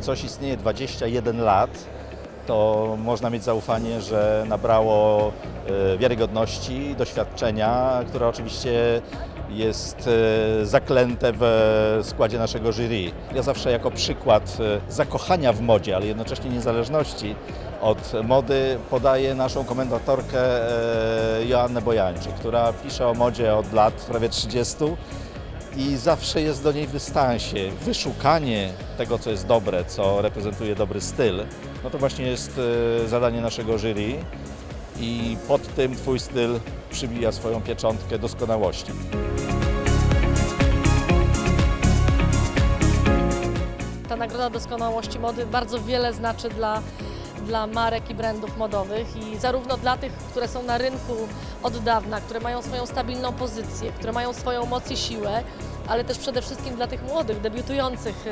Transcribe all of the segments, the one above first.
coś istnieje 21 lat, to można mieć zaufanie, że nabrało e, wiarygodności, doświadczenia, które oczywiście jest e, zaklęte w składzie naszego jury. Ja zawsze jako przykład e, zakochania w modzie, ale jednocześnie niezależności od mody podaję naszą komentatorkę Joannę Bojańczyk, która pisze o modzie od lat prawie 30 i zawsze jest do niej dystansie. Wyszukanie tego, co jest dobre, co reprezentuje dobry styl, no to właśnie jest e, zadanie naszego jury i pod tym Twój styl przybija swoją pieczątkę doskonałości. Ta Nagroda Doskonałości Mody bardzo wiele znaczy dla, dla marek i brandów modowych i zarówno dla tych, które są na rynku od dawna, które mają swoją stabilną pozycję, które mają swoją moc i siłę, ale też przede wszystkim dla tych młodych, debiutujących y,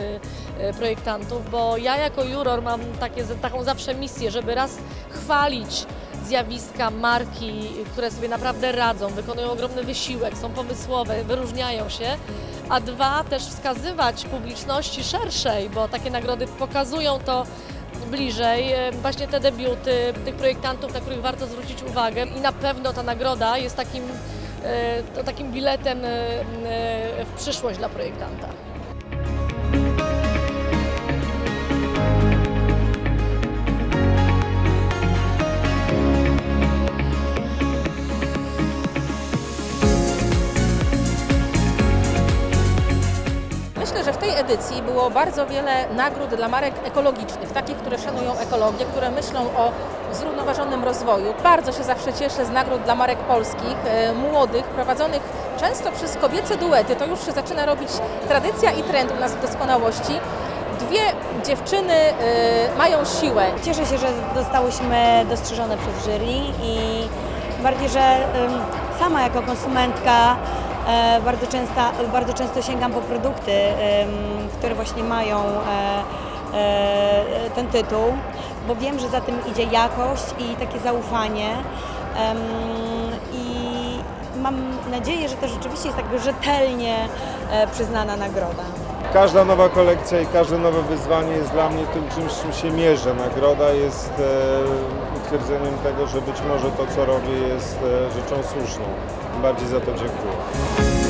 y, projektantów, bo ja jako juror mam takie, taką zawsze misję, żeby raz chwalić zjawiska, marki, które sobie naprawdę radzą, wykonują ogromny wysiłek, są pomysłowe, wyróżniają się, a dwa też wskazywać publiczności szerszej, bo takie nagrody pokazują to bliżej, e, właśnie te debiuty tych projektantów, na których warto zwrócić uwagę i na pewno ta nagroda jest takim, e, to takim biletem e, w przyszłość dla projektanta. Myślę, że w tej edycji było bardzo wiele nagród dla marek ekologicznych, takich, które szanują ekologię, które myślą o zrównoważonym rozwoju. Bardzo się zawsze cieszę z nagród dla marek polskich, e, młodych, prowadzonych często przez kobiece duety. To już się zaczyna robić tradycja i trend u nas w doskonałości. Dwie dziewczyny e, mają siłę. Cieszę się, że zostałyśmy dostrzeżone przez jury i bardziej, że ym, sama jako konsumentka bardzo, często, bardzo często sięgam po produkty, które właśnie mają e, e, ten tytuł, bo wiem, że za tym idzie jakość i takie zaufanie. I mam nadzieję, że to rzeczywiście jest jakby rzetelnie e, przyznana nagroda. Każda nowa kolekcja i każde nowe wyzwanie jest dla mnie tym czymś, czym się mierzę. Nagroda jest utwierdzeniem tego, że być może to, co robię, jest e, rzeczą słuszną. Bardziej za to dziękuję.